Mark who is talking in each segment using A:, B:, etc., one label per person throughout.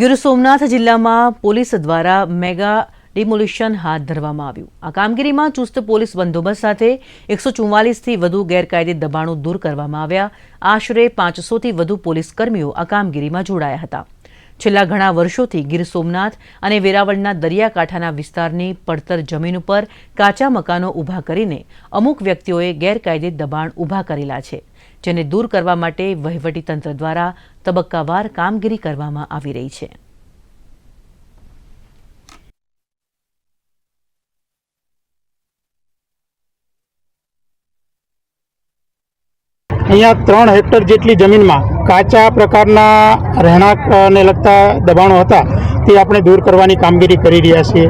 A: ગીર સોમનાથ જિલ્લામાં પોલીસ દ્વારા mega demolition હાથ ધરવામાં આવ્યું. આ કામગીરીમાં ચુસ્ત પોલીસ બંદોબસ્ત સાથે એકસો ચુમ્માલીસથી વધુ ગેરકાયદે દબાણો દૂર કરવામાં આવ્યા. આશરે પાંચસોથી વધુ પોલીસ કર્મીઓ આ કામગીરીમાં જોડાયા હતા. છેલ્લા ઘણા વર્ષોથી ગીર સોમનાથ અને વેરાવળના દરિયાકાંઠાના વિસ્તારની પડતર જમીન ઉપર કાચા મકાનો ઊભા કરીને અમુક વ્યક્તિઓએ ગેરકાયદે દબાણ ઊભા કરેલા છે, જેને દૂર કરવા માટે વહીવટીતંત્ર દ્વારા તબક્કાવાર કામગીરી કરવામાં આવી રહી છે.
B: અહીંયા ત્રણ હેક્ટર જેટલી જમીનમાં કાચા પ્રકારના રહેણાંકને લગતા દબાણો હતા, તે આપણે દૂર કરવાની કામગીરી કરી રહ્યા છીએ.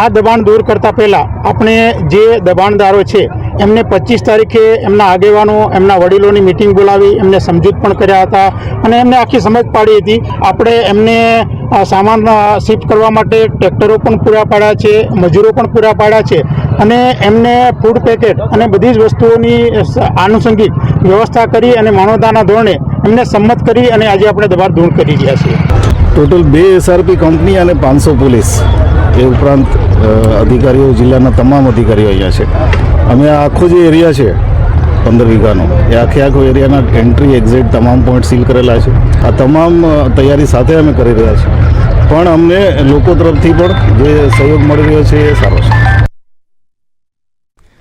B: આ દબાણ દૂર કરતાં પહેલાં આપણે જે દબાણદારો છે, એમને પચીસ તારીખે એમના આગેવાનો, એમના વડીલોની મિટિંગ બોલાવી, એમને સમજૂત પણ કર્યા હતા અને એમને આખી સમજ પાડી હતી. આપણે એમને સામાન શિફ્ટ કરવા માટે ટ્રેક્ટરો પણ પૂરા પાડ્યા છે, મજૂરો પણ પૂરા પાડ્યા છે અને એમને ફૂડ પેકેટ અને બધી જ વસ્તુઓની આનુષંગિક વ્યવસ્થા કરી અને માનવતાના ધોરણે એમને સંમત કરી અને આજે આપણે દબાણ દૂર કરી રહ્યા છીએ.
C: ટોટલ બે એસઆરપી કંપની અને પાંચસો પોલીસ એ ઉપરાંત અધિકારીઓ, જિલ્લાના તમામ અધિકારીઓ અહીંયા છે. અમે આ આખો જે એરિયા છે, પંદર વીઘાનો, એ આખે આખો એરિયાના એન્ટ્રી એક્ઝિટ તમામ પોઈન્ટ સીલ કરેલા છે. આ તમામ તૈયારી સાથે અમે કરી રહ્યા છીએ. પણ અમને લોકો તરફથી પણ જે સહયોગ મળી રહ્યો છે એ સારો છે.